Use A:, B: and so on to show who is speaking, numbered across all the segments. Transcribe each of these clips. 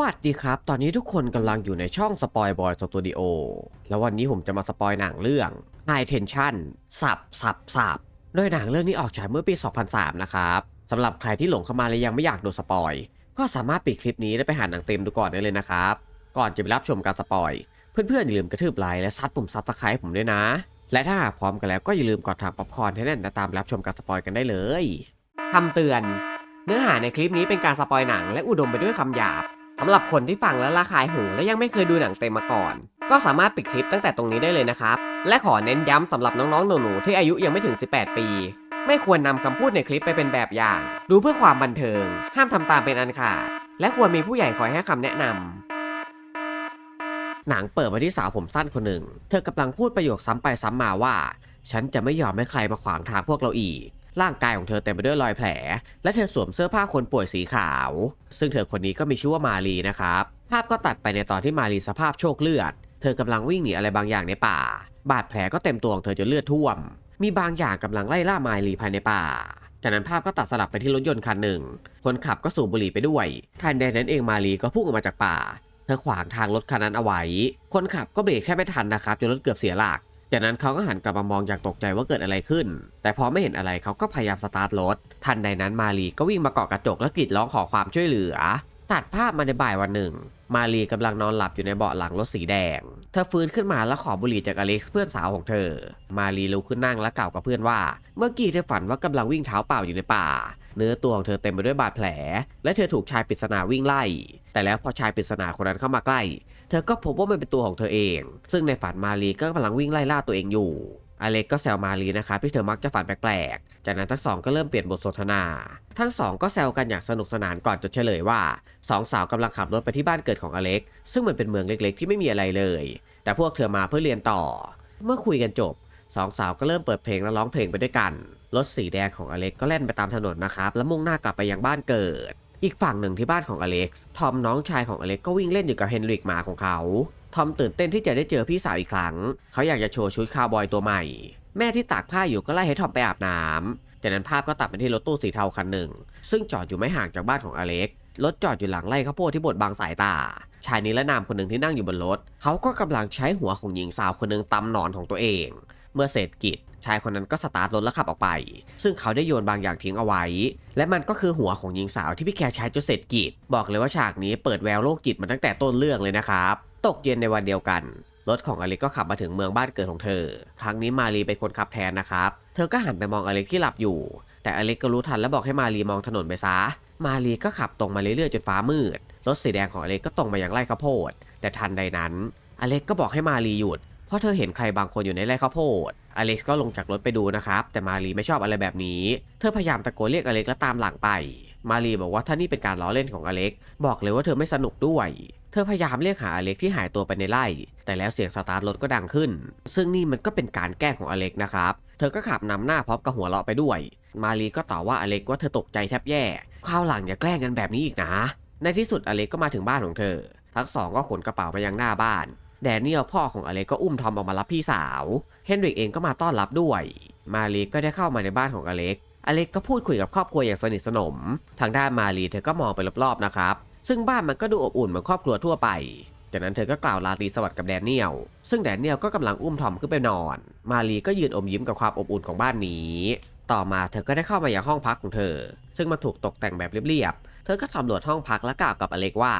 A: วัสดีครับ ตอนนี้ทุกคนกำลังอยู่ในช่องสปอยบอยสตูดิโอแล้ววันนี้ผมจะมาสปอยหนังเรื่อง High Tension สับสับสับโดยหนังเรื่องนี้ออกฉายเมื่อปี 2003 นะครับสำหรับใครที่หลงเข้ามาและยังไม่อยากดนสปอย ก็สามารถปิดคลิปนี้แล้วไปหาหนังเต็มดูก่อนได้เลยนะครับ ก่อนจะไปรับชมการสปอย เพื่อนๆอย่าลืมกระทืบไลค์และซัดปุ่มซับสไครต์ผมด้วยนะ และถ้าพร้อมกันแล้วก็อย่าลืมกดทางป๊อปคอร์นให้แน่นและตามรับชมการสปอยกันได้เลยคำเตือน เนื้อหาในคลิปนี้เป็นการสปอยหนังและอุดมไปด้วยคำหยาบ สำหรับคนที่ฟังแล้วระคายหูและยังไม่เคยดูหนังเต็มมาก่อน ก็สามารถปิดคลิปตั้งแต่ตรงนี้ได้เลยนะครับ และขอเน้นย้ำสำหรับน้องๆหนูๆที่อายุยังไม่ถึง 18 ปี ไม่ควรนำคำพูดในคลิปไปเป็นแบบอย่าง ดูเพื่อความบันเทิง ห้ามทำตามเป็นอันขาด และควรมีผู้ใหญ่คอยให้คำแนะนำหนังเปิดมาที่สาวผมสั้นคนหนึ่งเธอกำลังพูดประโยคซ้ำไปซ้ำมาว่า ฉันจะไม่ยอมให้ใครมาขวางทางพวกเราอีก ร่างกายของเธอเต็มไปด้วยรอยแผล และเธอสวมเสื้อผ้าคนป่วยสีขาว ซึ่งเธอคนนี้ก็มีชื่อว่ามารีนะครับ ภาพก็ตัดไปในตอนที่มารีสภาพโชคเลือด เธอกำลังวิ่งหนีอะไรบางอย่างในป่า บาดแผลก็เต็มตัวของเธอจนเลือดท่วม มีบางอย่างกำลังไล่ล่ามารีภายในป่าจากนั้นภาพก็ตัดสลับไปที่รถยนต์คันหนึ่ง คนขับก็สูบบุหรี่ไปด้วย ทันใดนั้นเองมารีก็พุ่งออกมาจากป่า เธอขวางทางรถคันนั้นเอาไว้ คนขับก็เบรกแค่ไม่ทันนะครับจนรถเกือบเสียหลัก จากนั้นเขาก็หันกลับมามองอย่างตกใจว่าเกิดอะไรขึ้น แต่พอไม่เห็นอะไรเขาก็พยายามสตาร์ทรถ ทันใดนั้นมารีก็วิ่งมาเกาะกระจกและกรีดร้องขอความช่วยเหลือ ตัดภาพมาในบ่ายวันหนึ่ง มารีกำลังนอนหลับอยู่ในเบาะหลังรถสีแดง เธอฟื้นขึ้นมาแล้วขอบุหรี่จากอเล็กซ์เพื่อนสาวของเธอ มารีลุกขึ้นนั่งและกล่าวกับเพื่อนว่า เมื่อกี้เธอฝันว่ากำลังวิ่งเท้าเปล่าอยู่ในป่า เนื้อตัวของเธอเต็มไปด้วยบาดแผล และเธอถูกชายปริศนาวิ่งไล่ แต่แล้วพอชายปริศนาคนนั้นเข้ามาใกล้ เธอก็พบว่ามันเป็นตัวของเธอเอง ซึ่งในฝันมารีก็กำลังวิ่งไล่ล่าตัวเองอยู่อเล็กก็แซวมารีนะครับที่เธอมักจะฝันแปลกๆ จากนั้นทั้งสองก็เริ่มเปลี่ยนบทสนทนา ทั้งสองก็แซวกันอย่างสนุกสนานก่อนจะเฉลยว่าสองสาวกำลังขับรถไปที่บ้านเกิดของอเล็ก ซึ่งมันเป็นเมืองเล็กๆ ที่ไม่มีอะไรเลย แต่พวกเธอมาเพื่อเรียนต่อ เมื่อคุยกันจบสองสาวก็เริ่มเปิดเพลงและร้องเพลงไปด้วยกัน รถสีแดงของอเล็กก็แล่นไปตามถนนนะครับ แล้วมุ่งหน้ากลับไปยังบ้านเกิด อีกฝั่งหนึ่งที่บ้านของอเล็กซ์ทอมน้องชายของอเล็กก็วิ่งเล่นอยู่กับเฮนริกหมาของเขา ทอมตื่นเต้นที่จะได้เจอพี่สาวอีกครั้ง เขาอยากจะโชว์ชุดคาวบอยตัวใหม่ แม่ที่ตากผ้าอยู่ก็ไล่ให้ทอมไปอาบน้ำจากนั้นภาพก็ตัดไปที่รถตู้สีเทาคันหนึ่ง ซึ่งจอดอยู่ไม่ห่างจากบ้านของอเล็กรถจอดอยู่หลังไร่ข้าวโพดที่บดบังสายตา ชายนิรนามคนหนึ่งที่นั่งอยู่บนรถ เขาก็กำลังใช้หัวของหญิงสาวคนหนึ่งตำหนอนของตัวเอง เมื่อเสร็จกิจ ชายคนนั้นก็สตาร์ทรถแล้วขับออกไป ซึ่งเขาได้โยนบางอย่างทิ้งเอาไว้ และมันก็คือหัวของหญิงสาวที่พี่แค่ใช้จนเสร็จกิจบอกเลยว่าฉากนี้เปิดแววโรคจิตมาตั้งแต่ต้นเรื่องเลยนะครับ ตกเย็นในวันเดียวกันรถของอเล็กก็ขับมาถึงเมืองบ้านเกิดของเธอ ครั้งนี้มารีเป็นคนขับแทนนะครับ เธอก็หันไปมองอเล็กที่หลับอยู่ แต่อเล็กก็รู้ทันและบอกให้มารีมองถนนไปซะ มารีก็ขับตรงมาเรื่อยๆจนฟ้ามืด รถสีแดงของอเล็กก็ตรงมาอยังไร่ข้าวโพด แต่ทันใดนั้น อเล็กก็บอกให้มารีหยุด เพราะเธอเห็นใครบางคนอยู่ในไร่ข้าวโพด อเล็กซ์ก็ลงจากรถไปดูนะครับ แต่มารีไม่ชอบอะไรแบบนี้ เธอพยายามตะโกนเรียกอเล็กซ์และตามหลังไป มารีบอกว่าถ้านี่เป็นการล้อเล่นของอเล็กซ์บอกเลยว่าเธอไม่สนุกด้วย เธอพยายามเรียกหาอเล็กซ์ที่หายตัวไปในไร่ แต่แล้วเสียงสตาร์ทรถก็ดังขึ้น ซึ่งนี่มันก็เป็นการแกล้งของอเล็กซ์นะครับ เธอก็ขับนำหน้าพร้อมกับหัวเราะไปด้วย มารีก็ต่อว่าอเล็กซ์ว่าเธอตกใจแทบแย่คราวหลังอย่าแกล้งกันแบบนี้อีกนะ ในที่สุดอเล็กซ์ก็มาถึงบ้านของเธอ ทั้งสองก็ขนกระเป๋าไปยังหน้าบ้าน แดเนียลพ่อของอเล็กก็อุ้มทอมออกมารับพี่สาว เฮนริกเองก็มาต้อนรับด้วย มารีก็ได้เข้ามาในบ้านของอเล็ก อเล็กก็พูดคุยกับครอบครัวอย่างสนิทสนม ทางด้านมารีเธอก็มองไปรอบๆนะครับ ซึ่งบ้านมันก็ดูอบอุ่นเหมือนครอบครัวทั่วไป จากนั้นเธอก็กล่าวลาตรีสวัสดิ์กับแดเนียล ซึ่งแดเนียลก็กำลังอุ้มทอมขึ้นไปนอน มารีก็ยืนอมยิ้มกับความอบอุ่นของบ้านนี้ ต่อมาเธอก็ได้เข้ามาอยังห้องพักของเธอ ซึ่งมันถูกตกแต่งแบบเรียบๆ เธอก็สำรวจห้องพักและกล่าวกับอเล็กว่า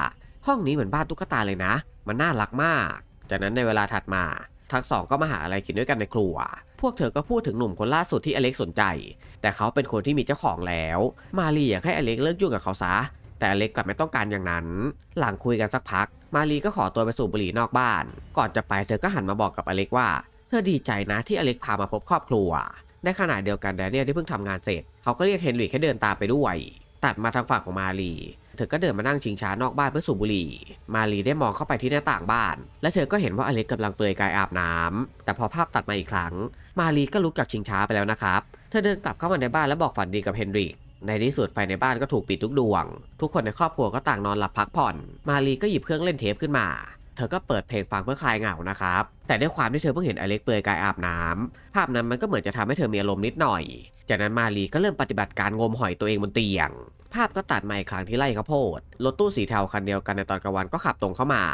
A: ห้องนี้เหมือนบ้านตุ๊กตาเลยนะ มันน่ารักมาก จากนั้นในเวลาถัดมา ทั้งสองก็มาหาอะไรกินด้วยกันในครัว พวกเธอก็พูดถึงหนุ่มคนล่าสุดที่อเล็กสนใจ แต่เขาเป็นคนที่มีเจ้าของแล้ว มารีอยากให้อเล็กเลิกยุ่งกับเขาซะ แต่อเล็กกลับไม่ต้องการอย่างนั้น หลังคุยกันสักพัก มารีก็ขอตัวไปสูบบุหรี่นอกบ้าน ก่อนจะไปเธอก็หันมาบอกกับอเล็กว่า เธอดีใจนะที่อเล็กพามาพบครอบครัว ในขณะเดียวกันแดเนียลที่เพิ่งทำงานเสร็จ เขาก็เรียกเฮนริกให้เดินตามไปด้วย ตัดมาทางฝั่งของมารี เธอก็เดินมานั่งชิงช้านอกบ้านเพื่อสูบบุหรี่ มารีได้มองเข้าไปที่หน้าต่างบ้าน และเธอก็เห็นว่าอเล็กกำลังเปลือยกายอาบน้ำแต่พอภาพตัดมาอีกครั้ง มารีก็ลุกจากชิงช้าไปแล้วนะครับ เธอเดินกลับเข้ามาในบ้านและบอกฝันดีกับเฮนริกในที่สุดไฟในบ้านก็ถูกปิดทุกดวง ทุกคนในครอบครัวก็ต่างนอนหลับพักผ่อน มารีก็หยิบเครื่องเล่นเทปขึ้นมา เธอก็เปิดเพลงฟังเพื่อคลายเหงานะครับ แต่ด้วยความที่เธอเพิ่งเห็นอเล็กเปลือยกายอาบน้ำภาพนั้นมันก็เหมือนจะทำให้เธอมีอารมณ์นิดหน่อย จากนั้นมารีก็เริ่มปฏิบัติการงมหอยตัวเองบนเตียง ภาพก็ตัดมาอีกครั้งที่ไล่ข้าวโพดรถตู้สีเทาคันเดียวกันในตอนกลางวันก็ขับตรงเข้ามา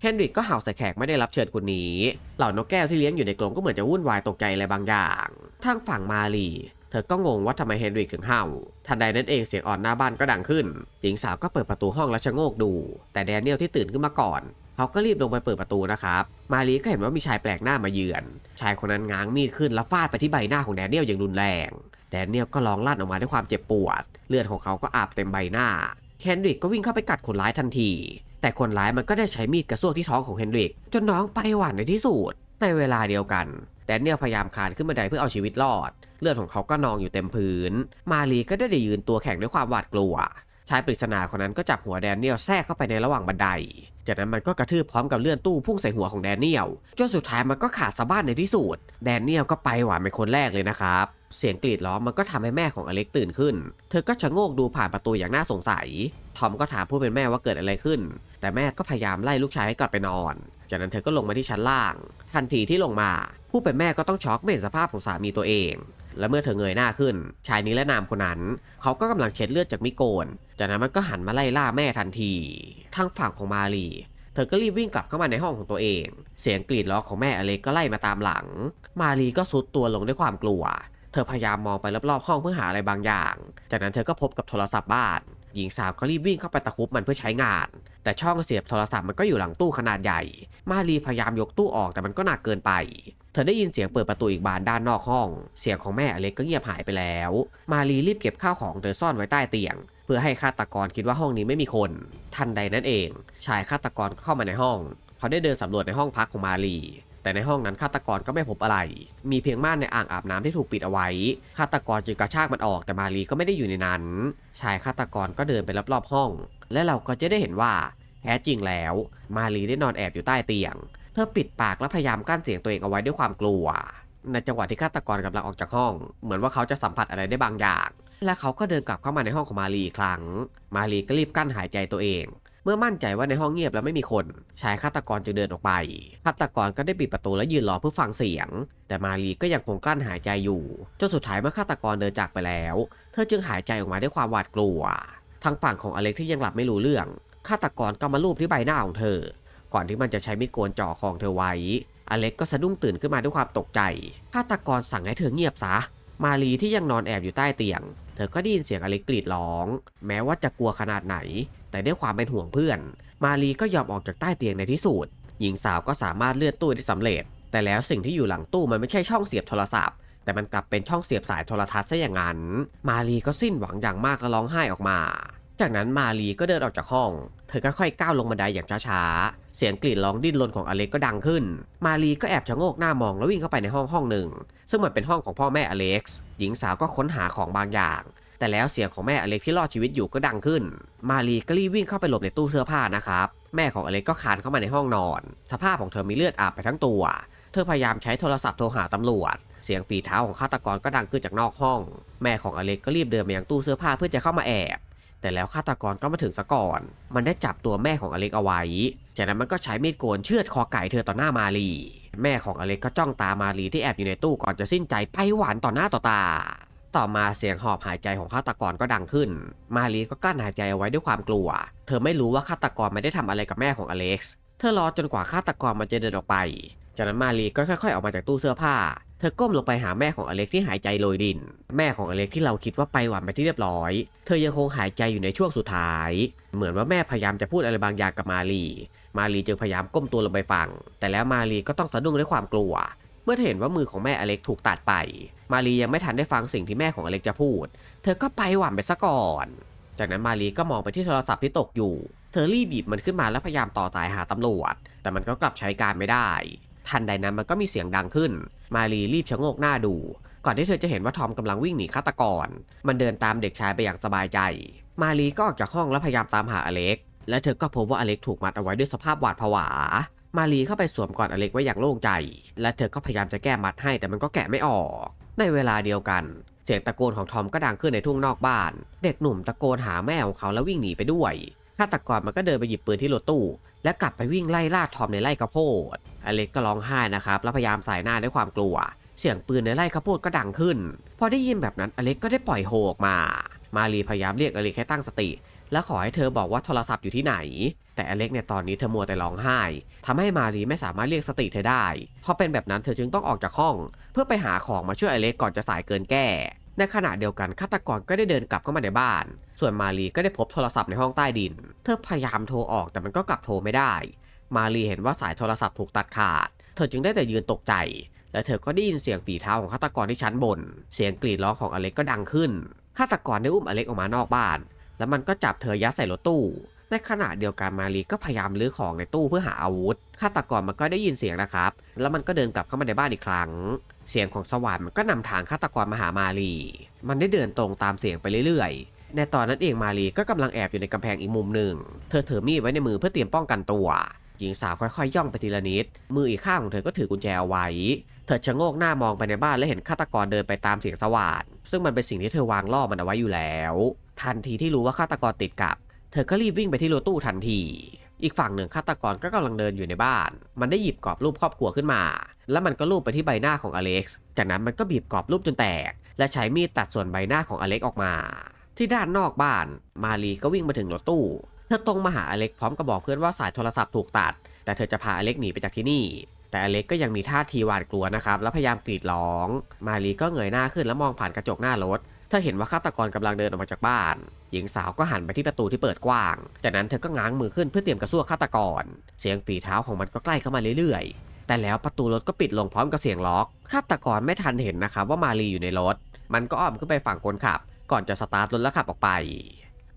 A: เฮนริกก็เห่าใส่แขกไม่ได้รับเชิญคนนี้ เหล่านกแก้วที่เลี้ยงอยู่ในกรงก็เหมือนจะวุ่นวายตกใจอะไรบางอย่าง ทางฝั่งมาลีเธอก็งงว่าทำไมเฮนริกถึงเห่า ทันใดนั้นเองเสียงอ่อนหน้าบ้านก็ดังขึ้น หญิงสาวก็เปิดประตูห้องและชะโงกดู แต่แดเนียลที่ตื่นขึ้นมาก่อน เขาก็รีบลงไปเปิดประตูนะครับ มาลีก็เห็นว่ามีชายแปลกหน้ามาเยือน ชายคนนั้นง้างมีดขึ้นแล้วฟาดไปที่ใบหน้าของแดเนียลอย่างรุนแรง แดเนียลก็ร้องลั่นออกมาด้วยความเจ็บปวด เลือดของเขาก็อาบเต็มใบหน้า เฮนริกก็วิ่งเข้าไปกัดคนร้ายทันที แต่คนร้ายมันก็ได้ใช้มีดกระซวกที่ท้องของเฮนริก จนน้องไปหวานในที่สุด ในเวลาเดียวกัน แดเนียลพยายามคลานขึ้นบันไดเพื่อเอาชีวิตรอด เลือดของเขาก็นองอยู่เต็มพื้น มารีก็ได้ได้ยืนตัวแข็งด้วยความหวาดกลัวชายปริศนาคนนั้นก็จับหัวแดเนียลแทรกเข้าไปในระหว่างบันได จากนั้นมันก็กระทืบพร้อมกับเลื่อนตู้พุ่งใส่หัวของแดเนียล จนสุดท้ายมันก็ขาดสะบั้นในที่สุด แดเนียลก็ไปหวานเป็นคนแรกเลยนะครับ เสียงกรีดร้องมันก็ทำให้แม่ของอเล็กตื่นขึ้น เธอก็ชะโงกดูผ่านประตูอย่างน่าสงสัย ทอมก็ถามผู้เป็นแม่ว่าเกิดอะไรขึ้น แต่แม่ก็พยายามไล่ลูกชายให้กลับไปนอน จากนั้นเธอก็ลงมาที่ชั้นล่าง ทันทีที่ลงมา ผู้เป็นแม่ก็ต้องช็อกไม่เห็นสภาพของสามีตัวเอง และเมื่อเธอเงยหน้าขึ้น ชายนี้และนามคนนั้น เขาก็กำลังเช็ดเลือดจากมิโกน จากนั้นมันก็หันมาไล่ล่าแม่ทันที ทางฝั่งของมารีเธอก็รีบวิ่งกลับเข้ามาในห้องของตัวเอง เสียงกรีดร้องของแม่อเล็กก็ไล่มาตามหลัง มารีก็ซุดตัวลงด้วยความกลัว เธอพยายามมองไปรอบๆห้องเพื่อหาอะไรบางอย่าง จากนั้นเธอก็พบกับโทรศัพท์บ้าน หญิงสาวก็รีบวิ่งเข้าไปตะคุบมันเพื่อใช้งาน แต่ช่องเสียบโทรศัพท์มันก็อยู่หลังตู้ขนาดใหญ่ มารีพยายามยกตู้ออกแต่มันก็หนักเกินไป เธอได้ยินเสียงเปิดประตูอีกบานด้านนอกห้อง เสียงของแม่อเล็กก็เงียบหายไปแล้ว มารีรีบเก็บข้าวของเธอซ่อนไว้ใต้เตียง เพื่อให้ฆาตกรคิดว่าห้องนี้ไม่มีคน ทันใดนั้นเอง ชายฆาตกรก็เข้ามาในห้อง เขาได้เดินสำรวจในห้องพักของมารี แต่ในห้องนั้นฆาตกรก็ไม่พบอะไร มีเพียงม่านในอ่างอาบน้ำที่ถูกปิดเอาไว้ฆาตกรจึงกระชากมันออกแต่มารีก็ไม่ได้อยู่ในนั้น ชายฆาตกรก็เดินไปรอบๆห้อง และเราก็จะได้เห็นว่าแท้จริงแล้ว มารีได้นอนแอบอยู่ใต้เตียง เธอปิดปากและพยายามกลั้นเสียงตัวเองเอาไว้ด้วยความกลัว ในจังหวะที่ฆาตกรกำลังออกจากห้อง เหมือนว่าเขาจะสัมผัสอะไรได้บางอย่าง และเขาก็เดินกลับเข้ามาในห้องของมารีอีกครั้ง มารีก็รีบกั้นหายใจตัวเอง เมื่อมั่นใจว่าในห้องเงียบแล้วไม่มีคนชายฆาตกรจึงเดินออกไปฆาตกรก็ได้ปิดประตูและยืนรอเพื่อฟังเสียง แต่มารีก็ยังคงกลั้นหายใจอยู่จนสุดท้ายเมื่อฆาตกรเดินจากไปแล้ว เธอจึงหายใจออกมาด้วยความหวาดกลัว ทางฝั่งของอเล็กที่ยังหลับไม่รู้เรื่องฆาตกรก็มาลูบที่ใบหน้าของเธอ ก่อนที่มันจะใช้มีดโกนจ่อคองเธอไว้ อเล็กก็สะดุ้งตื่นขึ้นมาด้วยความตกใจฆาตกรสั่งให้เธอเงียบซะมารีที่ยังนอนแอบอยู่ใต้เตียง เธอก็ได้ยินเสียงอเล็กกรีดร้อง แม้ว่าจะกลัวขนาดไหน แต่ด้วยความเป็นห่วงเพื่อน มารีก็ยอมออกจากใต้เตียงในที่สุดหญิงสาวก็สามารถเลื่อนตู้ได้สำเร็จ แต่แล้วสิ่งที่อยู่หลังตู้มันไม่ใช่ช่องเสียบโทรศัพท์ แต่มันกลับเป็นช่องเสียบสายโทรทัศน์ซะอย่างนั้น มารีก็สิ้นหวังอย่างมากและร้องไห้ออกมา จากนั้นมารีก็เดินออกจากห้อง เธอก็ค่อยก้าวลงบันไดอย่างช้าๆ เสียงกรีดร้องดิ้นรนของอเล็กก็ดังขึ้น มารีก็แอบชะโงกหน้ามองแล้ววิ่งเข้าไปในห้องห้องหนึ่ง ซึ่งมันเป็นห้องของพ่อแม่อเล็กซ์ หญิงสาวก็ค้นหาของบางอย่าง แต่แล้วเสียงของแม่อเล็กที่รอดชีวิตอยู่ก็ดังขึ้น มารีก็รีบวิ่งเข้าไปหลบในตู้เสื้อผ้านะครับ แม่ของอเล็กก็คานเข้ามาในห้องนอน สภาพของเธอมีเลือดอาบไปทั้งตัว เธอพยายามใช้โทรศัพท์โทรหาตำรวจ เสียงฝีเท้าของฆาตกรก็ดังขึ้นจากนอกห้อง แม่ของอเล็กก็รีบเดินไปยังตู้เสื้อผ้าเพื่อจะเข้ามาแอบแต่แล้วฆาตกรก็มาถึงซะก่อน มันได้จับตัวแม่ของอเล็กเอาไว้ จากนั้นมันก็ใช้มีดโกนเชือดคอไก่เธอต่อหน้ามารี แม่ของอเล็กก็จ้องตามารีที่แอบอยู่ในตู้ก่อนจะสิ้นใจไปหวานต่อหน้าต่อตา ต่อมาเสียงหอบหายใจของฆาตกรก็ดังขึ้น มารีก็กลั้นหายใจเอาไว้ด้วยความกลัว เธอไม่รู้ว่าฆาตกรไม่ได้ทำอะไรกับแม่ของอเล็กซ์ เธอรอจนกว่าฆาตกรมันจะเดินออกไป จากนั้นมารีก็ค่อยๆออกมาจากตู้เสื้อผ้า เธอก้มลงไปหาแม่ของอเล็กที่หายใจโรยดิน แม่ของอเล็กที่เราคิดว่าไปหวานไปที่เรียบร้อย เธอยังคงหายใจอยู่ในช่วงสุดท้าย เหมือนว่าแม่พยายามจะพูดอะไรบางอย่างกับมารี มารีจึงพยายามก้มตัวลงไปฟัง แต่แล้วมารีก็ต้องสะดุ้งด้วยความกลัว มื่อเธอเห็นว่ามือของแม่อเล็กถูกตัดไป มารียังไม่ทันได้ฟังสิ่งที่แม่ของอเล็กจะพูด เธอก็ไปหวานไปซะก่อน จากนั้นมารีก็มองไปที่โทรศัพท์ที่ตกอยู่ เธอรีบหยิบมันขึ้นมาแล้วพยายามต่อสายหาตำรวจ แต่มันก็กลับใช้การไม่ได้ ทันใดนั้นมันก็มีเสียงดังขึ้น มารีรีบชะโงกหน้าดู ก่อนที่เธอจะเห็นว่าทอมกำลังวิ่งหนีฆาตกร มันเดินตามเด็กชายไปอย่างสบายใจ มารีก็ออกจากห้องแล้วพยายามตามหาอเล็ก และเธอก็พบว่าอเล็กถูกมัดเอาไว้ด้วยสภาพหวาดผวา มารีเข้าไปสวมกอดอเล็กไว้อย่างโล่งใจ และเธอก็พยายามจะแก้มัดให้แต่มันก็แกะไม่ออก ในเวลาเดียวกัน เสียงตะโกนของทอมก็ดังขึ้นในทุ่งนอกบ้าน เด็กหนุ่มตะโกนหาแม่ของเขาแล้ววิ่งหนีไปด้วยฆาตกรมันก็เดินไปหยิบปืนที่รถตู้ และกลับไปวิ่งไล่ล่าทอมในไร่ข้าวโพด อเล็กก็ร้องไห้นะครับแล้วพยายามสายหน้าด้วยความกลัว เสียงปืนในไร่ข้าวโพดก็ดังขึ้น พอได้ยินแบบนั้นอเล็กก็ได้ปล่อยโฮออกมา มารีพยายามเรียกอเล็กให้ตั้งสติ และขอให้เธอบอกว่าโทรศัพท์อยู่ที่ไหน แต่อเล็กในตอนนี้เธอมัวแต่ร้องไห้ทำให้มารีไม่สามารถเรียกสติเธอได้พอเป็นแบบนั้นเธอจึงต้องออกจากห้อง เพื่อไปหาของมาช่วยอเล็กก่อนจะสายเกินแก้ ในขณะเดียวกันฆาตกรก็ได้เดินกลับเข้ามาในบ้าน ส่วนมารีก็ได้พบโทรศัพท์ในห้องใต้ดิน เธอพยายามโทรออกแต่มันก็กลับโทรไม่ได้ มารีเห็นว่าสายโทรศัพท์ถูกตัดขาด เธอจึงได้แต่ยืนตกใจและเธอก็ได้ยินเสียงฝีเท้าของฆาตกรที่ชั้นบน เสียงกรีดร้องของอเล็กก็ดังขึ้นฆาตกรได้อุ้มอเล็กออกมานอกบ้าน แล้วมันก็จับเธอยัดใส่รถตู้ ในขณะเดียวกันมารีก็พยายามลื้อของในตู้เพื่อหาอาวุธฆาตกรมันก็ได้ยินเสียงนะครับ แล้วมันก็เดินกลับเข้ามาในบ้านอีกครั้ง เสียงของสวรรค์มันก็นำทางฆาตกรมาหามารีมันได้เดินตรงตามเสียงไปเรื่อยๆ ในตอนนั้นเองมารีก็กำลังแอบอยู่ในกำแพงอีกมุมหนึ่ง เธอถือมีดไว้ในมือเพื่อเตรียมป้องกันตัวหญิงสาวค่อยๆย่องไปทีละนิด มืออีกข้างของเธอก็ถือกุญแจเอาไว้ เธอชะโงกหน้ามองไปในบ้านและเห็นฆาตกรเดินไปตามเสียงสว่าน ซึ่งมันเป็นสิ่งที่เธอวางล่อมันเอาไว้อยู่แล้ว ทันทีที่รู้ว่าฆาตกรติดกับ เธอก็รีบวิ่งไปที่รถตู้ทันที อีกฝั่งหนึ่งฆาตกรก็กำลังเดินอยู่ในบ้าน มันได้หยิบกรอบรูปครอบครัวขึ้นมา แล้วมันก็ลูบไปที่ใบหน้าของอเล็กซ์ จากนั้นมันก็บีบกรอบรูปจนแตก และใช้มีดตัดส่วนใบหน้าของอเล็กซ์ออกมา ที่ด้านนอกบ้าน มารีก็วิ่งมาถึงรถตู้ เธอตรงมาหาอเล็กซ์พร้อมกับบอกเพื่อนว่าสายโทรศัพท์ถูกตัด แต่เธอจะพาอเล็กซ์หนีไปจากที่นี่แต่อเล็กก็ยังมีท่าทีหวาดกลัวนะครับ และพยายามกรีดร้อง มารีก็เงยหน้าขึ้นแล้วมองผ่านกระจกหน้ารถ เธอเห็นว่าฆาตกรกำลังเดินออกมาจากบ้าน หญิงสาวก็หันไปที่ประตูที่เปิดกว้าง จากนั้นเธอก็ง้างมือขึ้นเพื่อเตรียมกระซวกฆาตกร เสียงฝีเท้าของมันก็ใกล้เข้ามาเรื่อยๆ แต่แล้วประตูรถก็ปิดลงพร้อมกับเสียงล็อก ฆาตกรไม่ทันเห็นนะครับว่ามารีอยู่ในรถ มันก็อ้อมขึ้นไปฝั่งคนขับ ก่อนจะสตาร์ทรถแล้วขับออกไป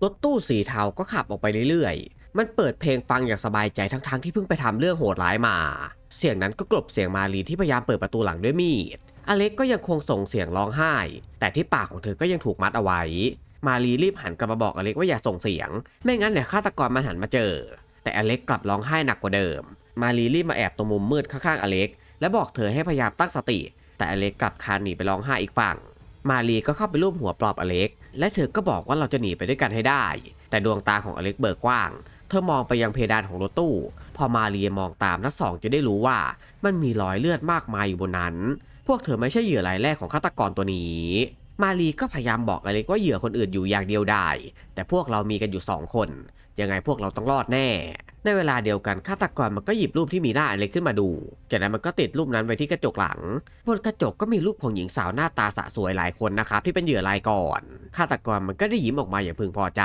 A: รถตู้สีเทาก็ขับออกไปเรื่อยๆ มันเปิดเพลงฟังอย่างสบายใจทั้งๆที่เพิ่งไปทำเรื่องโหดร้ายมา เสียงนั้นก็กลบเสียงมารีที่พยายามเปิดประตูหลังด้วยมีด อเล็กก็ยังคงส่งเสียงร้องไห้ แต่ที่ปากของเธอก็ยังถูกมัดเอาไว้ มารีรีบหันกลับมาบอกอเล็กว่าอย่าส่งเสียง ไม่งั้นเดี๋ยวฆาตกรมันหันมาเจอ แต่อเล็กกลับร้องไห้หนักกว่าเดิม มารีรีบมาแอบตรงมุมมืดข้างๆอเล็ก และบอกเธอให้พยายามตั้งสติ แต่อเล็กกลับคานหนีไปร้องไห้อีกฝั่ง มารีก็เข้าไปรูปหัวปลอบอเล็ก และเธอก็บอกว่าเราจะหนีไปด้วยกันให้ได้ แต่ดวงตาของอเล็กเบิกกว้าง เธอมองไปยังเพดานของรถตู้ พอมารีมองตามทั้งสองจะได้รู้ว่า มันมีรอยเลือดมากมายอยู่บนนั้น พวกเธอไม่ใช่เหยื่อรายแรกของฆาตกรตัวนี้ มารีก็พยายามบอกอเล็กว่าเหยื่อคนอื่นอยู่อย่างเดียวได้ แต่พวกเรามีกันอยู่สองคน ยังไงพวกเราต้องรอดแน่ ในเวลาเดียวกันฆาตกรมันก็หยิบรูปที่มีหน้าอเล็กขึ้นมาดู จากนั้นมันก็ติดรูปนั้นไว้ที่กระจกหลัง บนกระจกก็มีรูปของหญิงสาวหน้าตาสะสวยหลายคนนะครับที่เป็นเหยื่อรายก่อน ฆาตกรมันก็ได้ยิ้มออกมาอย่างพึงพอใจ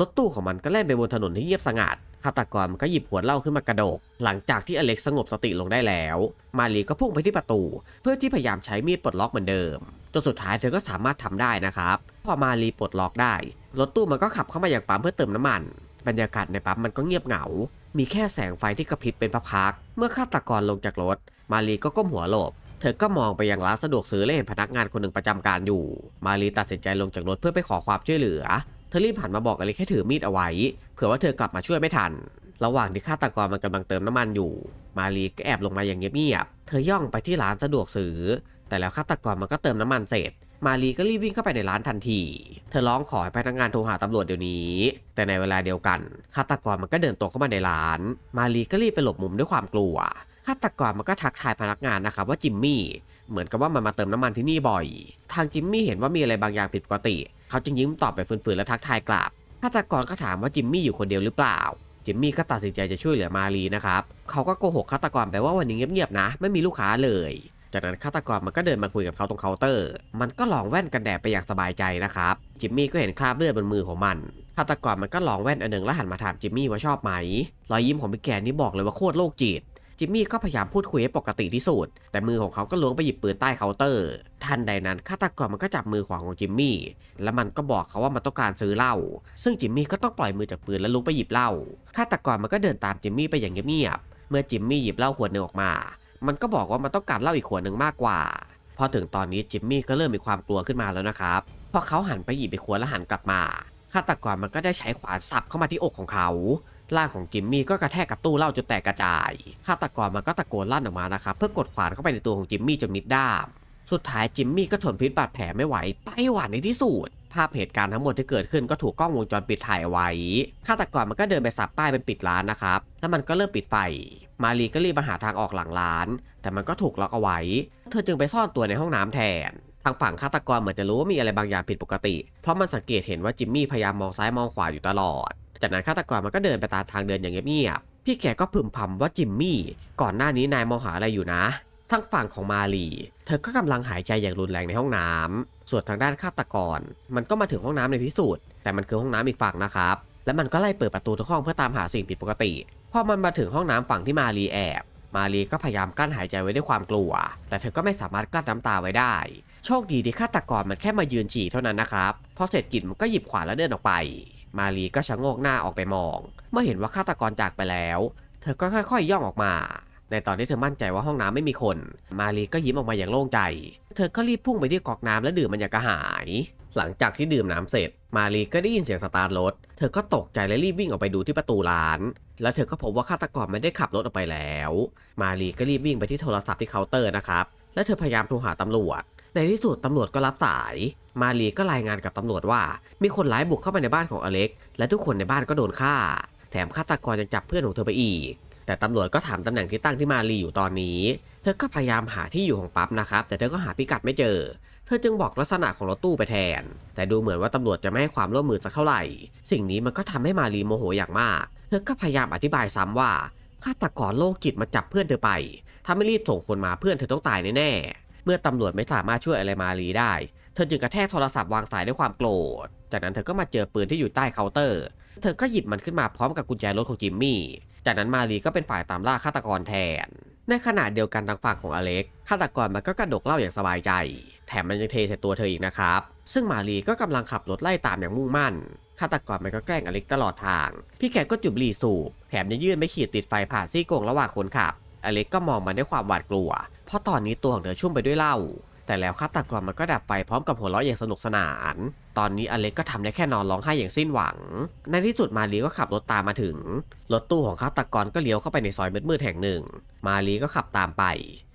A: รถตู้ของมันก็แล่นไปบนถนนที่เงียบสงัดฆาตกรมันก็หยิบขวดเหล้าขึ้นมากระดก หลังจากที่อเล็กสงบสติลงได้แล้ว มารีก็พุ่งไปที่ประตู เพื่อที่พยายามใช้มีดปลดล็อกเหมือนเดิมจนสุดท้ายเธอก็สามารถทำได้นะครับ พอมารีปลดล็อกได้ รถตู้มันก็ขับเข้ามาอย่างปั๊มเพื่อเติมน้ำมัน บรรยากาศในปั๊มมันก็เงียบเหงา มีแค่แสงไฟที่กระพริบเป็นพักๆเมื่อฆาตกรลงจากรถ มารีก็ก้มหัวหลบเธอก็มองไปยังร้านสะดวกซื้อและเห็นพนักงานคนหนึ่งประจำการอยู่ มารีตัดสินใจลงจากรถเพื่อไปขอความช่วยเหลือ เธอรีบหันมาบอกอเล็กให้ถือมีดเอาไว้ เผื่อว่าเธอกลับมาช่วยไม่ทัน ระหว่างที่ฆาตกรมันกำลังเติมน้ำมันอยู่ มารีก็แอบลงมาอย่างเงียบๆ เธอย่องไปที่ร้านสะดวกซื้อ แต่แล้วฆาตกรมันก็เติมน้ำมันเสร็จ มารีก็รีบวิ่งเข้าไปในร้านทันที เธอร้องขอให้พนักงานโทรหาตำรวจเดี๋ยวนี้ แต่ในเวลาเดียวกันฆาตกรมันก็เดินตรงเข้ามาในร้าน มารีก็รีบไปหลบมุมด้วยความกลัวฆาตกรมันก็ทักทายพนักงานนะครับว่าจิมมี่ เหมือนกับว่ามันมาเติมน้ำมันที่นี่บ่อย ทางจิมมี่เห็นว่ามีอะไรบางอย่างผิดปกติ เขาจึงยิ้มตอบไปฝืนๆและทักทายกลับฆาตกรก็ถามว่าจิมมี่อยู่คนเดียวหรือเปล่า จิมมี่ก็ตัดสินใจจะช่วยเหลือมารีนะครับ เขาก็โกหกฆาตกรไปว่าวันนี้เงียบๆนะ ไม่มีลูกค้าเลย จากนั้นฆาตกรมันก็เดินมาคุยกับเขาตรงเคาน์เตอร์ มันก็ลองแว่นกันแดดไปอย่างสบายใจนะครับ จิมมี่ก็เห็นคราบเลือดบนมือของมันฆาตกรมันก็ลองแว่นอันหนึ่งแล้วหันมาถามจิมมี่ว่าชอบไหม รอยยิ้มของพี่แกนี่บอกเลยว่าโคตรโรคจิต จิมมี่ก็พยายามพูดคุยให้ปกติที่สุด แต่มือของเขาก็ล้วงไปหยิบปืนใต้เคาน์เตอร์ ทันใดนั้นฆาตกรมันก็จับมือขวาของจิมมี่ แล้วมันก็บอกเขาว่ามันต้องการซื้อเหล้า ซึ่งจิมมี่ก็ต้องปล่อยมือจากปืนแล้วลุกไปหยิบเหล้า ฆาตกรมันก็เดินตามจิมมี่ไปอย่างเงียบๆ เมื่อจิมมี่หยิบเหล้าขวดหนึ่งออกมา มันก็บอกว่ามันต้องการเหล้าอีกขวดหนึ่งมากกว่า พอถึงตอนนี้จิมมี่ก็เริ่มมีความกลัวขึ้นมาแล้วนะครับ พอเขาหันไปหยิบไปขวดแล้วหันกลับมา ฆาตกรมันก็ได้ใช้ขวานสับเข้ามาที่อกของเขา ร่างของจิมมี่ก็กระแทกกับตู้เหล้าจนแตกกระจายฆาตกรมันก็ตะโกนลั่นออกมานะครับเพื่อกดขวานเข้าไปในตัวของจิมมี่จนมิดด้ามสุดท้ายจิมมี่ก็ทนพิษบาดแผลไม่ไหวไปหวานในที่สุดภาพเหตุการณ์ทั้งหมดที่เกิดขึ้นก็ถูกกล้องวงจรปิดถ่ายไว้ฆาตกรมันก็เดินไปสับป้ายเป็นปิดร้านนะครับ แล้วมันก็เริ่มปิดไฟ มารีก็รีบมาหาทางออกหลังร้าน แต่มันก็ถูกล็อกเอาไว้ เธอจึงไปซ่อนตัวในห้องน้ำแทนททางฝั่งฆาตกรเหมือนจะรู้ว่ามีอะไรบางอย่างผิดปกติ เพราะมันสังเกตเห็นว่าจิมมี่พยายามมองซ้ายมองขวาอยู่ตลอด จากนั้นฆาตกรมันก็เดินไปตามทางเดินอย่างเงียบๆพี่แกก็พึมพำว่าจิมมี่ก่อนหน้านี้นายมองหาอะไรอยู่นะทางฝั่งของมาลี เธอก็กำลังหายใจอย่างรุนแรงในห้องน้ำส่วนทางด้านฆาตกร มันก็มาถึงห้องน้ำในที่สุดแต่มันคือห้องน้ำอีกฝั่งนะครับ และมันก็ไล่เปิดประตูทุกห้องเพื่อตามหาสิ่งผิดปกติ พอมันมาถึงห้องน้ำฝั่งที่มาลีแอบ มาลีก็พยายามกลั้นหายใจไว้ด้วยความกลัว แต่เธอก็ไม่สามารถกลั้นน้ำตาไว้ได้ โชคดีที่ฆาตกรมันแค่มายืนฉี่เท่านั้นนะครับ พอเสร็จกิจมันก็หยิบขวานแล้วเดินออกไป มาลีก็ชะโงกหน้าออกไปมอง เมื่อเห็นว่าฆาตกรจากไปแล้ว เธอก็ค่อยๆย่องออกมา ในตอนที่เธอมั่นใจว่าห้องน้ำไม่มีคน มาลีก็ยิ้มออกมาอย่างโล่งใจ เธอก็รีบพุ่งไปที่กอกน้ำและดื่มมันอย่างกระหาย หลังจากที่ดื่มน้ำเสร็จ มาลีก็ได้ยินเสียงสตาร์ทรถ เธอก็ตกใจและรีบวิ่งออกไปดูที่ประตูร้าน แล้วเธอก็พบว่าฆาตกรไม่ได้ขับรถออกไปแล้ว มาลีก็รีบวิ่งไปที่โทรศัพท์ที่เคาน์เตอร์นะครับ และเธอพยายามโทรหาตำรวจ ในที่สุดตำรวจก็รับสาย มาลีก็รายงานกับตำรวจว่า มีคนร้ายบุกเข้าไปในบ้านของอเล็ก และทุกคนในบ้านก็โดนฆ่า แถมฆาตกรยังจับเพื่อนของเธอไปอีก แต่ตำรวจก็ถามตำแหน่งที่ตั้งที่มาลีอยู่ตอนนี้ เธอก็พยายามหาที่อยู่ของปั๊บนะครับ แต่เธอก็หาพิกัดไม่เจอ เธอจึงบอกลักษณะของรถตู้ไปแทน แต่ดูเหมือนว่าตำรวจจะไม่ให้ความร่วมมือสักเท่าไหร่ สิ่งนี้มันก็ทำให้มารีโมโหอย่างมาก เธอก็พยายามอธิบายซ้ำว่าฆาตกรโรคจิตมาจับเพื่อนเธอไป ถ้าไม่รีบส่งคนมาเพื่อนเธอต้องตายแน่ๆ เมื่อตำรวจไม่สามารถช่วยอะไรมารีได้ เธอจึงกระแทกโทรศัพท์วางสายด้วยความโกรธ จากนั้นเธอก็มาเจอปืนที่อยู่ใต้เคาน์เตอร์ เธอก็หยิบมันขึ้นมาพร้อมกับกุญแจรถของจิมมี่ จากนั้นมารีก็เป็นฝ่ายตามล่าฆาตกรแทน ในขณะเดียวกันทางฝั่งของอเล็กฆาตกรมันก็กระดกเหล้าอย่างสบายใจ แถมมันยังเทใส่ตัวเธออีกนะครับ ซึ่งมารีก็กำลังขับรถไล่ตามอย่างมุ่งมั่นฆาตกรมันก็แกล้งอเล็กตลอดทาง พี่แกก็จุบบุหรี่สูบ แถมยังยื่นไม่ขีดติดไฟผ่านซี่โครงระหว่างคนขับ อเล็กก็มองมันด้วยความหวาดกลัว เพราะตอนนี้ตัวของเธอชุ่มไปด้วยเหล้าแต่แล้วฆาตกรมันก็ดับไฟพร้อมกับหัวเราะอย่างสนุกสนาน ตอนนี้อเล็กก็ทำได้แค่นอนร้องไห้อย่างสิ้นหวัง ในที่สุดมารีก็ขับรถตามมาถึง รถตู้ของฆาตกรก็เลี้ยวเข้าไปในซอยมืดๆแห่งหนึ่ง มารีก็ขับตามไป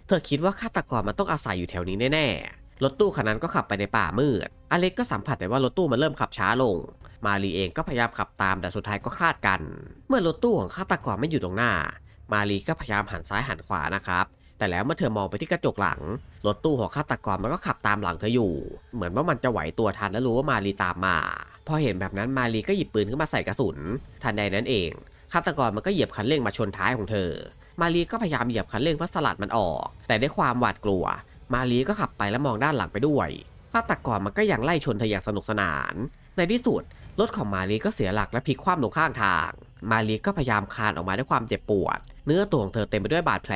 A: เธอคิดว่าฆาตกรมันต้องอาศัยอยู่แถวนี้แน่ๆ รถตู้คันนั้นก็ขับไปในป่ามืด อเล็กก็สัมผัสได้ว่ารถตู้มันเริ่มขับช้าลง มารีเองก็พยายามขับตามแต่สุดท้ายก็คลาดกัน เมื่อรถตู้ของฆาตกรไม่อยู่ตรงหน้า มารีก็พยายามหันซ้ายหันขวานะครับ แต่แล้วเมื่อเธอมองไปที่กระจกหลัง รถตู้ของฆาตกรมันก็ขับตามหลังเธออยู่ เหมือนว่ามันจะไหวตัวทันและรู้ว่ามารีตามมา พอเห็นแบบนั้นมารีก็หยิบปืนขึ้นมาใส่กระสุน ทันใดนั้นเองฆาตกรมันก็เหยียบคันเร่งมาชนท้ายของเธอ มารีก็พยายามเหยียบคันเร่งเพื่อสลัดมันออก แต่ด้วยความหวาดกลัว มารีก็ขับไปและมองด้านหลังไปด้วยฆาตกรมันก็ยังไล่ชนเธออย่างสนุกสนาน ในที่สุดรถของมารีก็เสียหลักและพลิกคว่ำลงข้างทาง มารีก็พยายามคลานออกมาด้วยความเจ็บปวด เนื้อตัวของเธอเต็มไปด้วยบาดแผล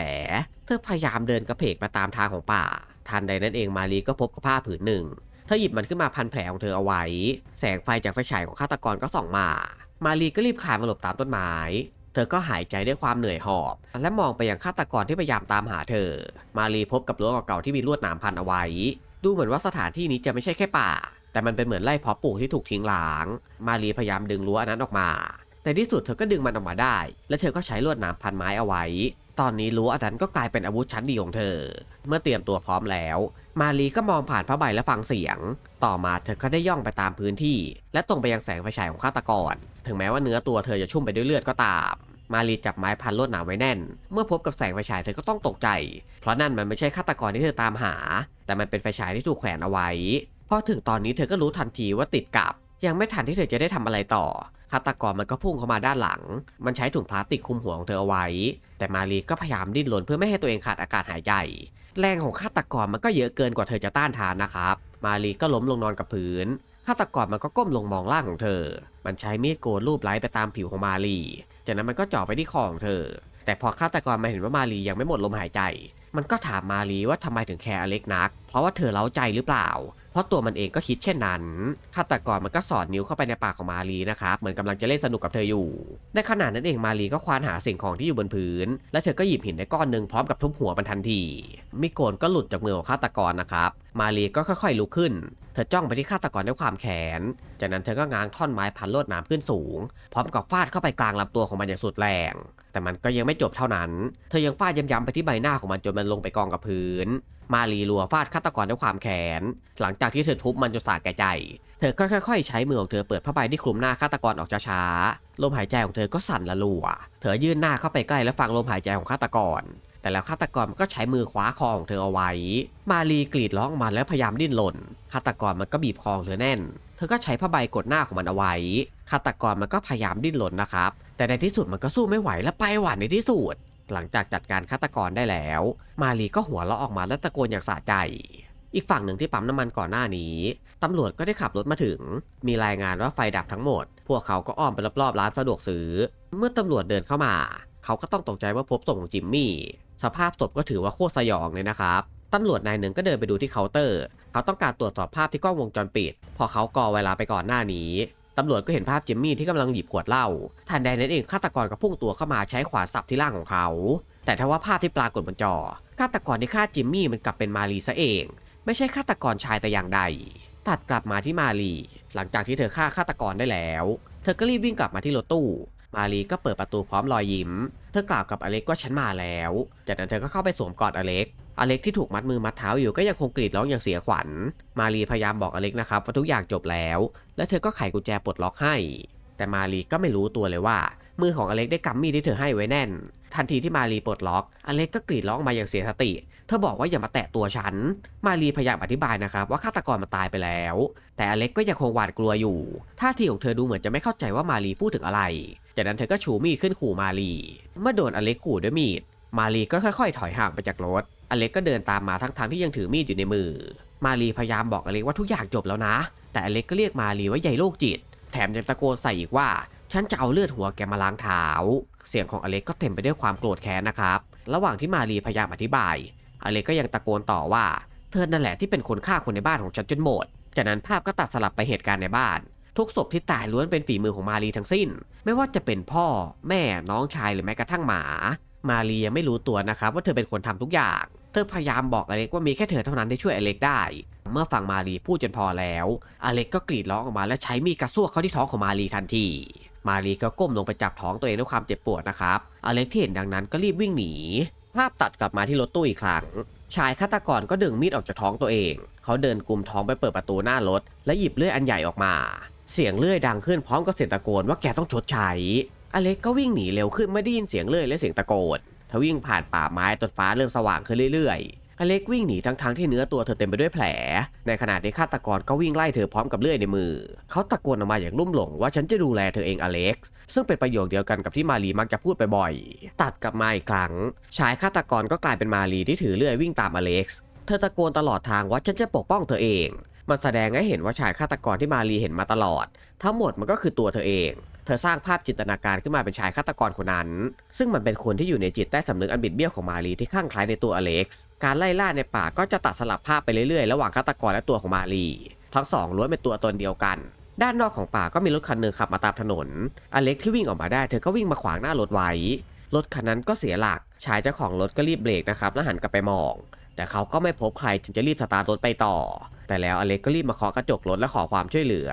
A: เธอพยายามเดินกระเพกไปตามทางของป่า ทันใดนั้นเองมารีก็พบกับผ้าผืนหนึ่ง เธอหยิบมันขึ้นมาพันแผลของเธอเอาไว้ แสงไฟจากไฟฉายของฆาตกรก็ส่องมา มารีก็รีบคลานมาหลบตามต้นไม้ เธอก็หายใจด้วยความเหนื่อยหอบ และมองไปยังฆาตกรที่พยายามตามหาเธอ มารีพบกับรั้วเก่าๆที่มีลวดหนามพันเอาไว้ ดูเหมือนว่าสถานที่นี้จะไม่ใช่แค่ป่า แต่มันเป็นเหมือนไร่เพาะปลูกที่ถูกทิ้งร้าง มารีพยายามดึงรั้วอันนั้นออกมา ในที่สุดเธอก็ดึงมันออกมาได้ และเธอก็ใช้ลวดหนามพันไม้เอาไว้ ตอนนี้รั้วอันนั้นก็กลายเป็นอาวุธชั้นดีของเธอ เมื่อเตรียมตัวพร้อมแล้ว มารีก็มองผ่านผ้าใบและฟังเสียง ต่อมาเธอก็ได้ย่องไปตามพื้นที่ และตรงไปยังแสงไฟฉายของฆาตกร ถึงแม้ว่าเนื้อตัวเธอจะชุ่มไปด้วยเลือดก็ตาม มารีจับไม้พันลวดหนามไว้แน่น เมื่อพบกับแสงไฟฉายเธอก็ต้องตกใจ เพราะนั่นมันไม่ใช่ฆาตกรที่เธอตามหา แต่มันเป็นไฟฉายที่ถูกแขวนเอาไว้พอถึงตอนนี้เธอก็รู้ทันทีว่าติดกับ ยังไม่ทันที่เธอจะได้ทำอะไรต่อาตกรมันก็พุ่งเข้ามาด้านหลัง มันใช้ถุงพลาสติกคลุมหัวของเธอเอาไว้ แต่มารีก็พยายามดิ้นรนเพื่อไม่ให้ตัวเองขาดอากาศหายใจ แรงของฆาตกรมันก็เยอะเกินกว่าเธอจะต้านทานนะครับ มารีก็ล้มลงนอนกับพื้น ฆาตกรมันก็ก้มลงมองล่างของเธอ มันใช้มีดโกนรูปไล้ไปตามผิวของมารี จากนั้นมันก็เจ่อไปที่คอของเธอ แต่พอฆาตกรมาเห็นว่ามารียังไม่หมดลมหายใจ มันก็ถามมารีว่าทำไมถึงแคร์อเล็กนัก เพราะว่าเธอเล้าใจหรือเปล่า เพราะตัวมันเองก็คิดเช่นนั้นฆาตกรมันก็สอดนิ้วเข้าไปในปากของมารีนะครับเหมือนกำลังจะเล่นสนุกกับเธออยู่ ในขณะนั้นเองมารีก็ควานหาสิ่งของที่อยู่บนพื้น และเธอก็หยิบหินได้ก้อนหนึ่งพร้อมกับทุบหัวมันทันทีมิโกนก็หลุดจากมือของฆาตกรนะครับ มารีก็ค่อยๆลุกขึ้น เธอจ้องไปที่ฆาตกรด้วยความแค้นจากนั้นเธอก็ง้างท่อนไม้พันลวดนามขึ้นสูง พร้อมกับฟาดเข้าไปกลางลำตัวของมันอย่างสุดแรง แต่มันก็ยังไม่จบเท่านั้น เธอยังฟาดย้ำๆไปที่ใบหน้าของมันจนมันลงไปกองกับพื้น มารีรัวฟาดฆาตกรด้วยความแค้นหลังจากที่เธอทุบมันจนสาแก่ใจ เธอก็ค่อยๆ ใช้มือของเธอเปิดผ้าใบที่คลุมหน้าฆาตกรออกช้าๆลมหายใจของเธอก็สั่นละลัว เธอยื่นหน้าเข้าไปใกล้และฟังลมหายใจของฆาตกร แต่แล้วฆาตกรมันก็ใช้มือคว้าคอของเธอเอาไว้ มารีกรีดร้องออกมาแล้วพยายามดิ้นรนฆาตกรมันก็บีบคอองเธอแน่น เธอก็ใช้ผ้าใบกดหน้าของมันเอาไว้ฆาตกรมันก็พยายามดิ้นรนนะครับ แต่ในที่สุดมันก็สู้ไม่ไหวและไปหวานในที่สุด หลังจากจัดการฆาตกรได้แล้ว มารีก็หัวเราะออกมาและตะโกนอย่างสะใจ อีกฝั่งหนึ่งที่ปั๊มน้ำมันก่อนหน้านี้ ตำรวจก็ได้ขับรถมาถึง มีรายงานว่าไฟดับทั้งหมด พวกเขาก็อ้อมไปรอบๆร้านสะดวกซื้อ เมื่อตำรวจเดินเข้ามา เขาก็ต้องตกใจว่าพบศพของจิมมี่ สภาพศพก็ถือว่าโคตรสยองเลยนะครับตำรวจนายหนึ่งก็เดินไปดูที่เคาน์เตอร์ เขาต้องการตรวจสอบภาพที่กล้องวงจรปิด พอเขากอเวลาไปก่อนหน้านี้ ตำรวจก็เห็นภาพเจมมี่ที่กำลังหยิบขวดเหล้าทันใดนั้นเองฆาตกรก็พุ่งตัวเข้ามาใช้ขวาสับที่ร่างของเขา แต่ถ้าว่าภาพที่ปรากฏบนจอฆาตกรที่ฆ่าจิมมี่มันกลับเป็นมารีซะเอง ไม่ใช่ฆาตกรชายแต่อย่างใด ตัดกลับมาที่มารีหลังจากที่เธอฆ่าฆาตกรได้แล้ว เธอก็รีบวิ่งกลับมาที่รถตู้ มารีก็เปิดประตูพร้อมรอยยิ้ม เธอกล่าวกับอเล็กว่าฉันมาแล้ว จากนั้นเธอก็เข้าไปสวมกอดอเล็ก อเล็กที่ถูกมัดมือมัดเท้าอยู่ก็ยังคงกรีดร้องอย่างเสียขวัญ มารีพยายามบอกอเล็กนะครับว่าทุกอย่างจบแล้ว และเธอก็ไขกุญแจปลดล็อกให้ แต่มารีก็ไม่รู้ตัวเลยว่า มือของอเล็กได้กำมีดที่เธอให้ไว้แน่น ทันทีที่มารีปลดล็อก อเล็กก็กรีดร้องมาอย่างเสียสติ เธอบอกว่าอย่ามาแตะตัวฉัน มารีพยายามอธิบายนะครับว่าฆาตกรมาตายไปแล้ว แต่อเล็กก็ยังคงหวาดกลัวอยู่ท่าทีของเธอดูเหมือนจะไม่เข้าใจว่ามารีพูดถึงอะไร จากนั้นเธอก็ชูมีดขึ้นขู่มารีเมื่อโดนอเล็กขู่ด้วยมีด มารีก็ค่อย ๆ ถอยห่างไปจากรถ อเล็กก็เดินตามมาทั้งๆที่ยังถือมีดอยู่ในมือ มารีพยายามบอกอเล็กว่าทุกอย่างจบแล้วนะ แต่อเล็กก็เรียกมารีว่าใหญ่โรคจิต แถมยังตะโกนใส่อีกว่า ฉันจะเอาเลือดหัวแกมาล้างเท้า เสียงของอเล็กก็เต็มไปด้วยความโกรธแค้นนะครับ ระหว่างที่มารีพยายามอธิบาย อเล็กก็ยังตะโกนต่อว่า เธอนั่นแหละที่เป็นคนฆ่าคนในบ้านของฉันจนหมด จากนั้นภาพก็ตัดสลับไปเหตุการณ์ในบ้านทุกศพที่ตายล้วนเป็นฝีมือของมารีทั้งสิ้น ไม่ว่าจะเป็นพ่อ แม่น้องชายหรือแม้กระทั่งหมา มารียังไม่รู้ตัวนะครับว่าเธอเป็นคนทำทุกอย่าง เธอพยายามบอกอเล็กว่ามีแค่เธอเท่านั้นที่ช่วยอเล็กได้ เมื่อฟังมารีพูดจนพอแล้ว อเล็กก็กรีดร้องออกมาและใช้มีดกระซวกเข้าที่ท้องของมารีทันที มารีก็ก้มลงไปจับท้องตัวเองด้วยความเจ็บปวดนะครับ อเล็กที่เห็นดังนั้นก็รีบวิ่งหนี ภาพตัดกลับมาที่รถตู้อีกครั้ง ชายฆาตกรก็ดึงมีดออกจากท้องตัวเอง เขาเดินกลุมท้องไปเปิดประตูหน้ารถ และหยิบเลื่อยอันใหญ่ออกมา เสียงเลื่อยดังขึ้นพร้อมกับเสียงตะโกนว่าแกต้องชดใช้ อเล็กก็วิ่งหนีเร็วขึ้นเมื่อได้ยินเสียงเลื่อยและเสียงตะโกนเธอวิ่งผ่านป่าไม้จนฟ้าเริ่มสว่างขึ้นเรื่อยๆ อเล็กวิ่งหนีทั้งๆที่เนื้อตัวเธอเต็มไปด้วยแผล ในขณะที่ฆาตกรก็วิ่งไล่เธอพร้อมกับเลื่อยในมือ เขาตะโกนออกมาอย่างลุ่มหลงว่าฉันจะดูแลเธอเองอเล็กซ์ซึ่งเป็นประโยคเดียวกันกับที่มารีมักจะพูดไปบ่อย ตัดกลับมาอีกครั้ง ชายฆาตกรก็กลายเป็นมารีที่ถือเลื่อยวิ่งตามอเล็กซ์ เธอตะโกนตลอดทางว่าฉันจะปกป้องเธอเอง มันแสดงให้เห็นว่าชายฆาตกรที่มารีเห็นมาตลอด ทั้งหมดมันก็คือตัวเธอเอง เธอสร้างภาพจินตนาการขึ้นมาเป็นชายฆาตกรคนนั้น ซึ่งมันเป็นคนที่อยู่ในจิตใต้สำนึกอันบิดเบี้ยวของมารีที่คลั่งคล้ายในตัวอเล็กซ์ การไล่ล่าในป่าก็จะตัดสลับภาพไปเรื่อยๆ ระหว่างฆาตกรและตัวของมารีทั้งสองล้วนเป็นตัวตนเดียวกัน ด้านนอกของป่าก็มีรถคันหนึ่งขับมาตามถนน อเล็กที่วิ่งออกมาได้เธอก็วิ่งมาขวางหน้ารถไว้ รถคันนั้นก็เสียหลัก ชายเจ้าของรถก็รีบเบรกนะครับแล้วหันกลับไปมอง แต่เขาก็ไม่พบใครจึงจะรีบสตาร์ทรถไปต่อ แต่แล้วอเล็กก็รีบมาเคาะกระจกรถและขอความช่วยเหลือ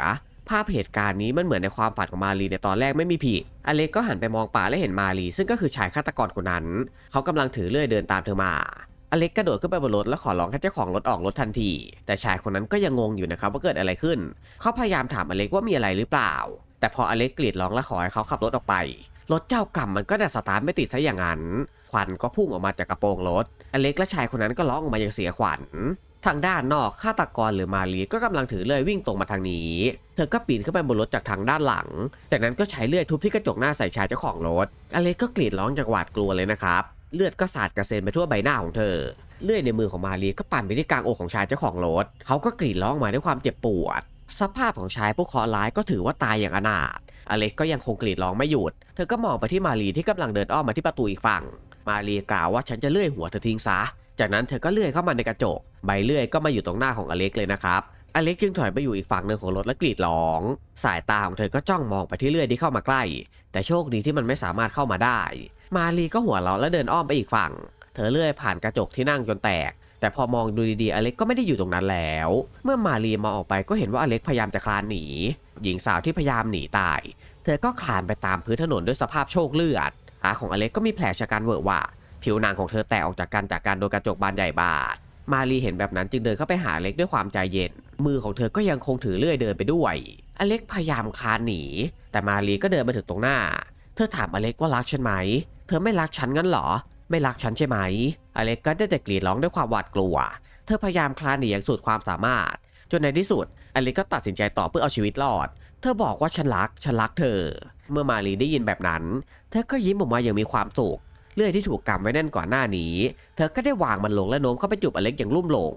A: ภาพเหตุการณ์นี้มันเหมือนในความฝันของมารีในตอนแรกไม่มีผิด อเล็กก็หันไปมองป่าและเห็นมารีซึ่งก็คือชายฆาตกรคนนั้น เขากำลังถือเลื่อยเดินตามเธอมา อเล็กกระโดดขึ้นไปบนรถและขอร้องให้เจ้าของรถออกรถทันที แต่ชายคนนั้นก็ยังงงอยู่นะครับว่าเกิดอะไรขึ้น เขาพยายามถามอเล็กว่ามีอะไรหรือเปล่า แต่พออเล็กกรีดร้องและขอให้เขาขับรถออกไป รถเจ้ากรรมมันก็ดัดสตาร์ทไม่ติดซะอย่างนั้น ควันก็พุ่งออกมาจากกระโปรงรถ อเล็กและชายคนนั้นก็ร้องออกมาอย่างเสียขวัญ ทางด้านนอกฆาตกรหรือมารีก็กำลังถือเลื่อยวิ่งตรงมาทางนี้ เธอก็ปีนขึ้นไปบนรถจากทางด้านหลัง จากนั้นก็ใช้เลื่อยทุบที่กระจกหน้าใส่ชายเจ้าของรถ อเล็กก็กรีดร้องจากหวาดกลัวเลยนะครับ เลือดก็สาดกระเซ็นไปทั่วใบหน้าของเธอ เลื่อยในมือของมารีก็ปั่นไปที่กลางอกของชายเจ้าของรถ เขาก็กรีดร้องมาด้วยความเจ็บปวด สภาพของชายผู้เคราะห์ร้ายก็ถือว่าตายอย่างอนาถ อเล็กก็ยังคงกรีดร้องไม่หยุด เธอก็มองไปที่มารีที่กำลังเดินอ้อมมาที่ประตูอีกฝั่ง มารีกล่าวว่าฉันจะเลื่อยหัวเธอทิ้งซะ จากนั้นเธอก็เลื่อยเข้ามาในกระจก ใบเลื่อยก็มาอยู่ตรงหน้าของอเล็กเลยนะครับอเล็กจึงถอยไปอยู่อีกฝั่งหนึ่งของรถและกรีดร้อง สายตาของเธอก็จ้องมองไปที่เลื่อยที่เข้ามาใกล้ แต่โชคดีที่มันไม่สามารถเข้ามาได้ มารีก็หัวเราะและเดินอ้อมไปอีกฝั่ง เธอเลื่อยผ่านกระจกที่นั่งจนแตก แต่พอมองดูดีๆอเล็กก็ไม่ได้อยู่ตรงนั้นแล้ว เมื่อมารีมองออกไปก็เห็นว่าอเล็กพยายามจะคลานหนี หญิงสาวที่พยายามหนีตาย เธอก็คลานไปตามพื้นถนนด้วยสภาพโชคเลือดขาของอเล็กก็มีแผลชะกันเวอะหวะ ผิวหนังของเธอแตกออกจากกันจากการโดนกระจกบานใหญ่บาด มารีเห็นแบบนั้นจึงเดินเข้าไปหาเล็กด้วยความใจเย็น มือของเธอก็ยังคงถือเลื่อยเดินไปด้วย อเล็กพยายามคลานหนี แต่มารีก็เดินมาถึงตรงหน้า เธอถามอเล็กว่ารักฉันไหม เธอไม่รักฉันงั้นเหรอ ไม่รักฉันใช่ไหม อเล็กก็ได้แต่กรีดร้องด้วยความหวาดกลัว เธอพยายามคลานหนีอย่างสุดความสามารถ จนในที่สุด อเล็กก็ตัดสินใจต่อเพื่อเอาชีวิตรอด เธอบอกว่าฉันรัก ฉันรักเธอ เมื่อมารีได้ยินแบบนั้น เธอก็ยิ้มออกมาอย่างมีความสุข เลื่อยที่ถูกกำไว้แน่นก่อนหน้านี้ เธอก็ได้วางมันลงและโน้มเข้าไปจูบอเล็กอย่างลุ่มหลง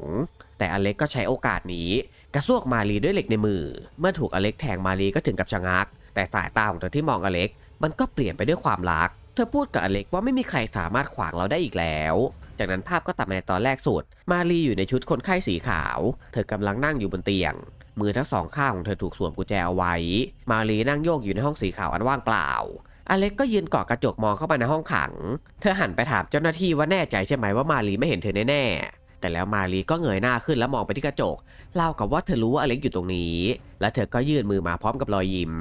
A: แต่อเล็กก็ใช้โอกาสนี้ กระซวกมารีด้วยเหล็กในมือ เมื่อถูกอเล็กแทงมารีก็ถึงกับชะงัก แต่สายตาของเธอที่มองอเล็ก มันก็เปลี่ยนไปด้วยความรัก เธอพูดกับอเล็กว่าไม่มีใครสามารถขวางเราได้อีกแล้วจากนั้นภาพก็ตัดมาในตอนแรกสุด มารีอยู่ในชุดคนไข้สีขาว เธอกำลังนั่งอยู่บนเตียง มือทั้งสองข้างของเธอถูกสวมกุญแจเอาไว้ มารีนั่งโยกอยู่ในห้องสีขาวอันว่างเปล่า อเล็กก็ยืนเกาะกระจกมองเข้าไปในห้องขัง เธอหันไปถามเจ้าหน้าที่ว่าแน่ใจใช่ไหมว่ามารีไม่เห็นเธอแน่ๆ แต่แล้วมารีก็เงยหน้าขึ้นแล้วมองไปที่กระจกเล่ากับว่าเธอรู้ว่าอเล็กอยู่ตรงนี้ และเธอก็ยื่นมือมาพร้อมกับรอยยิ้ม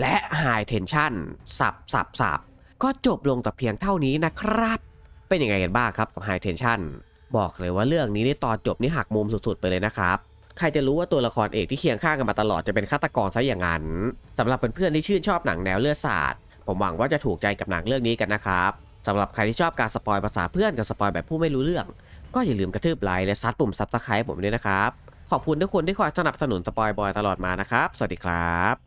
A: และ High Tension สับสับสับก็จบลงแต่เพียงเท่านี้นะครับ เป็นยังไงกันบ้างครับกับ High Tension บอกเลยว่าเรื่องนี้ในตอนจบนี่หักมุมสุดๆไปเลยนะครับใครจะรู้ว่าตัวละครเอกที่เคียงข้างกันมาตลอดจะเป็นฆาตกรซะอย่างนั้นสำหรับเพื่อนๆที่ชื่นชอบหนังแนวเลือดสาด ผมหวังว่าจะถูกใจกับหนังเรื่องนี้กันนะครับสำหรับใครที่ชอบการสปอยภาษาเพื่อนกับสปอยแบบผู้ไม่รู้เรื่อง ก็อย่าลืมกระทืบไลค์และซัดปุ่มซับสไครป์ผมด้วยนะครับ ขอบคุณทุกคนที่คอยสนับสนุนสปอยบอยตลอดมานะครับ สวัสดีครับ